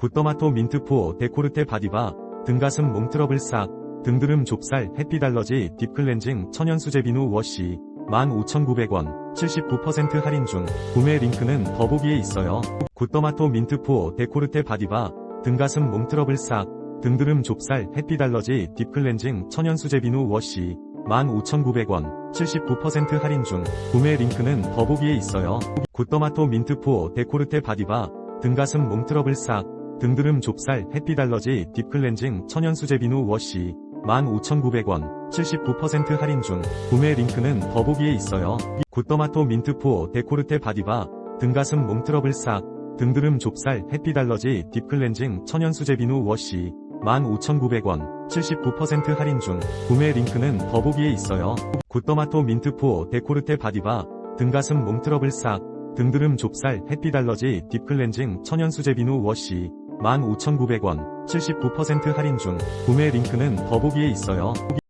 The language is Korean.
굿더마토 민트포 데코르테 바디바 등가슴 몽트러블 싹 등드름 좁쌀 햇빛 알러지 딥클렌징 천연수제 비누 워시 15,900원 79% 할인 중 구매 링크는 더보기에 있어요. 굿더마토 민트포 데코르테 바디바 등가슴 몽트러블 싹 등드름 좁쌀 햇빛 알러지 딥클렌징 천연수제 비누 워시 15,900원 79% 할인 중 구매 링크는 더보기에 있어요. 굿더마토 민트포 데코르테 바디바 등가슴 몽트러블 싹 등드름 좁쌀 햇빛 알러지 딥클렌징 천연수제 비누 워시 15,900원 79% 할인 중 구매 링크는 더보기에 있어요. 굿더마토 민트포 데코르테 바디바 등가슴 몽트러블 싹 등드름 좁쌀 햇빛 알러지 딥클렌징 천연수제 비누 워시 15,900원 79% 할인 중 구매 링크는 더보기에 있어요. 굿더마토 민트포 데코르테 바디바 등가슴 몽트러블 싹 등드름 좁쌀 햇빛 알러지 딥클렌징 천연수제 비누 워시 15,900원 79% 할인 중 구매 링크는 더보기에 있어요.